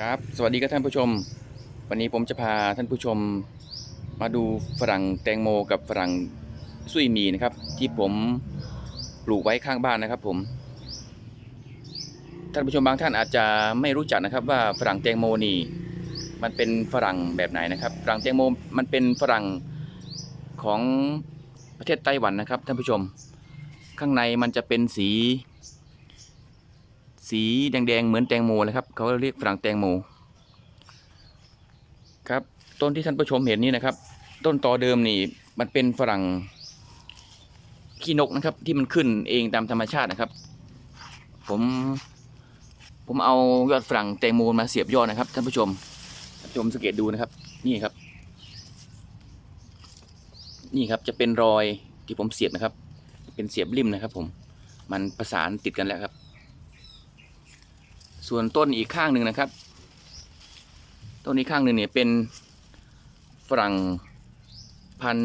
ครับ สวัสดีครับท่านผู้ชม วันนี้ผมจะพาท่านผู้ชมมาดูฝรั่งแตงโมกับฝรั่งซุยมีนะครับ ที่ผมปลูกไว้ข้างบ้านนะครับ ผม ท่านผู้ชมบางท่านอาจจะไม่รู้จักนะครับ ว่าฝรั่งแตงโมนี่มันเป็นฝรั่งแบบไหนนะครับฝรั่งแตงโมมันเป็นฝรั่งของประเทศไต้หวันนะครับ ท่านผู้ชม ข้างในมันจะเป็นสี สีแดงๆเหมือนแตงโมเลยครับเขาเรียกฝรั่งแตงโมครับต้นที่ท่านผู้ชมเห็นนี่นะครับ ต้นตอเดิมนี่มันเป็นฝรั่งขี้นกนะครับ ที่มันขึ้นเองตามธรรมชาตินะครับ ผมผมเอายอดฝรั่งแตงโมมาเสียบยอดนะครับท่านผู้ชมท่านผู้ชมสังเกตดูนะครับ นี่ครับ นี่ครับจะเป็นรอยที่ผมเสียบนะครับ เป็นเสียบริมนะครับ ผมมันประสานติดกันแล้วครับ ส่วนต้นอีกข้างหนึ่งนะครับ ต้นอีกข้างหนึ่งเนี่ยเป็นฝรั่งพัน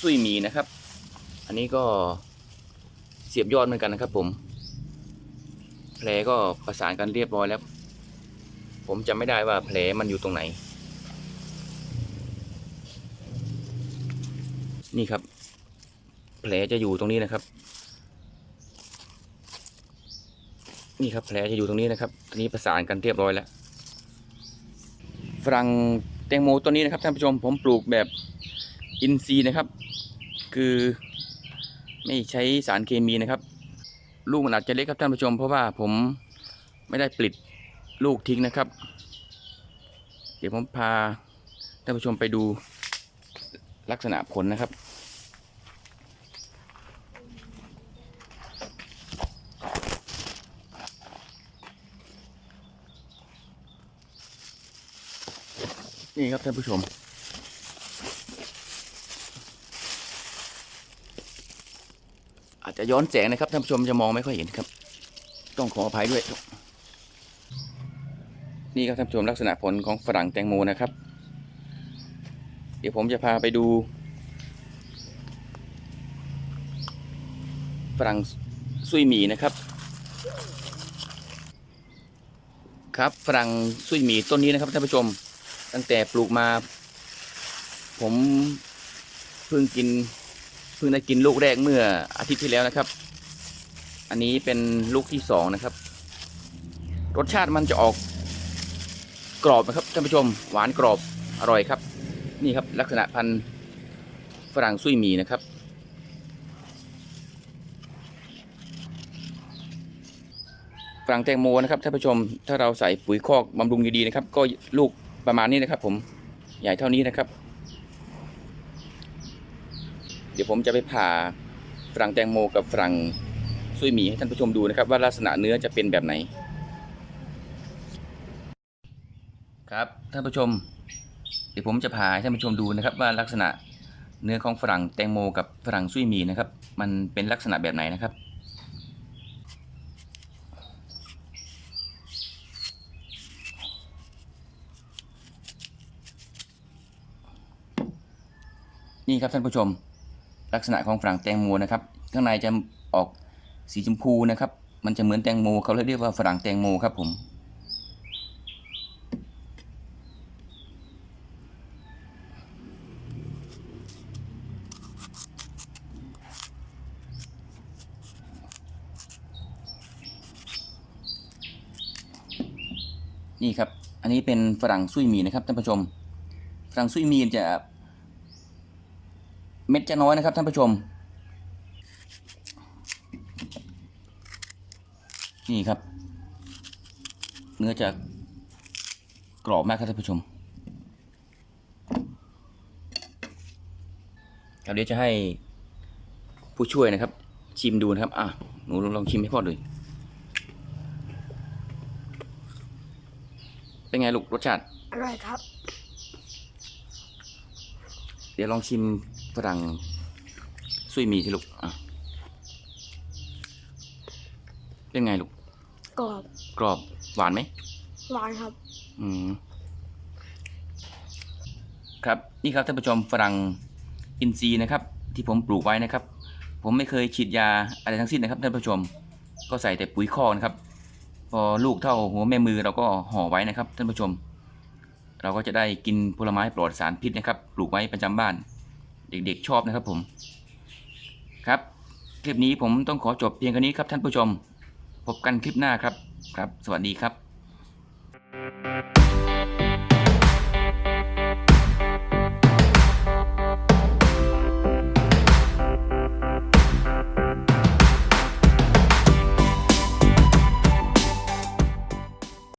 ซุยหมีนะครับ อันนี้ก็เสียบยอดเหมือนกันนะครับ ผม แผลก็ประสานกันเรียบร้อยแล้ว ผมจำไม่ได้ว่าแผลมันอยู่ตรงไหน นี่ครับ แผลจะอยู่ตรงนี้นะครับ นี่ครับแผลจะอยู่ตรงนี้นะครับทีนี้ประสานกันเรียบร้อยแล้วฝรั่งแตงโมต้นนี้นะครับท่านผู้ชมผมปลูกแบบอินทรีย์นะครับ คือไม่ใช้สารเคมีนะครับ ลูกมันอาจจะเล็กครับท่านผู้ชม เพราะว่าผมไม่ได้ปลิดลูกทิ้งนะครับ เดี๋ยวผมพาท่านผู้ชมไปดูลักษณะผลนะครับ นี่ครับท่านผู้ชม อาจจะย้อนแสงนะครับท่านผู้ชมจะมองไม่ค่อยเห็นครับ ต้องขออภัยด้วย นี่ครับท่านผู้ชมลักษณะผลของฝรั่งแตงโมนะครับ เดี๋ยวผมจะพาไปดูฝรั่งซุยหมีนะครับครับฝรั่งซุยหมีต้นนี้นะครับท่านผู้ชม ตั้งแต่ปลูกมา ผมเพิ่งกินเพิ่งได้กินลูกแรกเมื่ออาทิตย์ที่แล้วนะครับ อันนี้เป็นลูกที่สองนะครับ รสชาติมันจะออกกรอบนะครับท่านผู้ชมหวานกรอบอร่อยครับ นี่ครับลักษณะพันธุ์ฝรั่งซุยมีนะครับฝรั่งแตงโมนะครับท่านผู้ชมถ้าเราใส่ปุ๋ยคอกบำรุงดีๆนะครับ ก็ลูก ประมาณนี้นะครับ ผมใหญ่เท่านี้นะครับ เดี๋ยวผมจะไปผ่าฝรั่งแตงโมกับฝรั่งซุยหมีให้ท่านผู้ชมดูนะครับ ว่าลักษณะเนื้อจะเป็นแบบไหน ครับท่านผู้ชม เดี๋ยวผมจะผ่าให้ท่านผู้ชมดูนะครับ ว่าลักษณะเนื้อของฝรั่งแตงโมกับฝรั่งซุยหมีนะครับ มันเป็นลักษณะแบบไหนนะครับ นี่ครับท่านผู้ชม ลักษณะของฝรั่งแตงโมนะครับ ข้างในจะออกสีชมพูนะครับ มันจะเหมือนแตงโมเขาเลยเรียกว่าฝรั่งแตงโมครับผมนี่ครับ อันนี้เป็นฝรั่งซุยมีนะครับท่านผู้ชม ฝรั่งซุยมีจะ เม็ดจะน้อยนะครับท่านผู้ชม นี่ครับ เนื้อจะกรอบมากครับท่านผู้ชมครับเดี๋ยวจะให้ผู้ช่วยนะครับ ชิมดูนะครับ อะหนูลองชิมให้พ่อดูเป็นไงลูกรสชาติ อร่อยครับ เดี๋ยวลองชิม ฝรั่งซุยหมีสิลูกอะเป็นไงลูก กรอบ กรอบหวานไหม หวานครับ อืม ครับนี่ครับท่านผู้ชมฝรั่งอินทรีย์นะครับ ที่ผมปลูกไว้นะครับ ผมไม่เคยฉีดยาอะไรทั้งสิ้นนะครับท่านผู้ชม ก็ใส่แต่ปุ๋ยคอกนะครับ พอลูกเท่าหัวแม่มือเราก็ห่อไว้นะครับท่านผู้ชม เราก็จะได้กินผลไม้ปลอดสารพิษนะครับ ปลูกไว้ประจำบ้าน เด็กๆชอบนะครับผม ครับ คลิปนี้ผมต้องขอจบเพียงแค่นี้ครับท่านผู้ชม พบกันคลิปหน้าครับ ครับ สวัสดีครับ